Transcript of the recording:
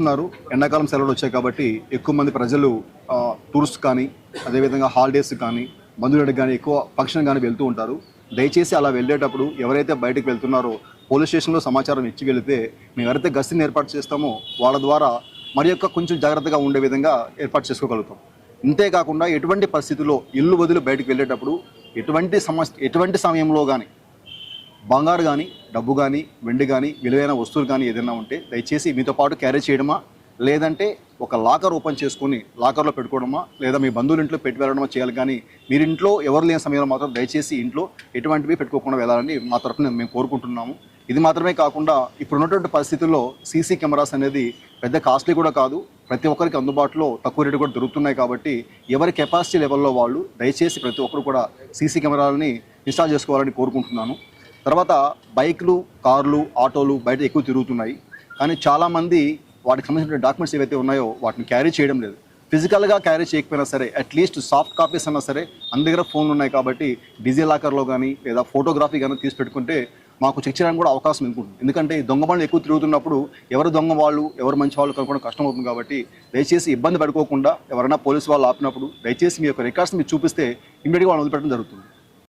చూస్తున్నారు. ఎండాకాలం సెలవులు వచ్చాయి కాబట్టి ఎక్కువ మంది ప్రజలు టూర్స్ టూరిస్ట్ కానీ అదేవిధంగా హాలిడేస్ కానీ బంధువులకు కానీ ఎక్కువ ఫంక్షన్ కానీ వెళ్తూ ఉంటారు. దయచేసి అలా వెళ్ళేటప్పుడు ఎవరైతే బయటకు వెళ్తున్నారో పోలీస్ స్టేషన్లో సమాచారం ఇచ్చి వెళితే మేము ఎవరైతే గస్తీని ఏర్పాటు చేస్తామో వాళ్ళ ద్వారా మరి యొక్క కొంచెం జాగ్రత్తగా ఉండే విధంగా ఏర్పాటు చేసుకోగలుగుతాం. ఇంతేకాకుండా ఎటువంటి పరిస్థితుల్లో ఇల్లు వదిలి బయటకు వెళ్ళేటప్పుడు ఎటువంటి సమస్య ఎటువంటి సమయంలో కానీ బంగారు కానీ డబ్బు కానీ వెండి కానీ విలువైన వస్తువులు కానీ ఏదైనా ఉంటే దయచేసి మీతో పాటు క్యారీ చేయడమా? లేదంటే ఒక లాకర్ ఓపెన్ చేసుకుని లాకర్లో పెట్టుకోవడమా? లేదా మీ బంధువుల ఇంట్లో పెట్టి వెళ్ళడమా చేయాలి కానీ మీరు ఇంట్లో ఎవరు లేని సమయంలో మాత్రం దయచేసి ఇంట్లో ఎటువంటివి పెట్టుకోకుండా వెళ్ళాలని మా తరఫున మేము కోరుకుంటున్నాము. ఇది మాత్రమే కాకుండా ఇప్పుడున్నటువంటి పరిస్థితుల్లో సీసీ కెమెరాస్ అనేది పెద్ద కాస్ట్లీ కూడా కాదు. ప్రతి ఒక్కరికి అందుబాటులో తక్కువ రేటు కూడా దొరుకుతున్నాయి కాబట్టి ఎవరి కెపాసిటీ లెవెల్లో వాళ్ళు దయచేసి ప్రతి ఒక్కరు కూడా సీసీ కెమెరాలని ఇన్స్టాల్ చేసుకోవాలని కోరుకుంటున్నాను. తర్వాత బైక్లు కార్లు ఆటోలు బయట ఎక్కువ తిరుగుతున్నాయి. కానీ చాలామంది వాటికి సంబంధించిన డాక్యుమెంట్స్ ఏవైతే ఉన్నాయో వాటిని క్యారీ చేయడం లేదు. ఫిజికల్గా క్యారీ చేయకపోయినా సరే అట్లీస్ట్ సాఫ్ట్ కాపీస్ అన్నా సరే అందరి దగ్గర ఫోన్లు ఉన్నాయి కాబట్టి డిజీ లాకర్లో కానీ లేదా ఫోటోగ్రఫీ కానీ తీసి పెట్టుకుంటే మాకు చెక్ చేయడానికి కూడా అవకాశం ఉంటుంది. ఎందుకంటే ఈ దొంగ బండ్లు ఎక్కువ తిరుగుతున్నప్పుడు ఎవరు దొంగ వాళ్ళు ఎవరు మంచి వాళ్ళు కనుక్కోవడం కష్టం అవుతుంది కాబట్టి దయచేసి ఇబ్బంది పడుకోకుండా ఎవరైనా పోలీసు వాళ్ళు ఆపినప్పుడు దయచేసి మీ యొక్క రికార్డ్స్ మీరు చూపిస్తే ఇమీడియట్గా వాళ్ళు వదిలిపెట్టడం జరుగుతుంది.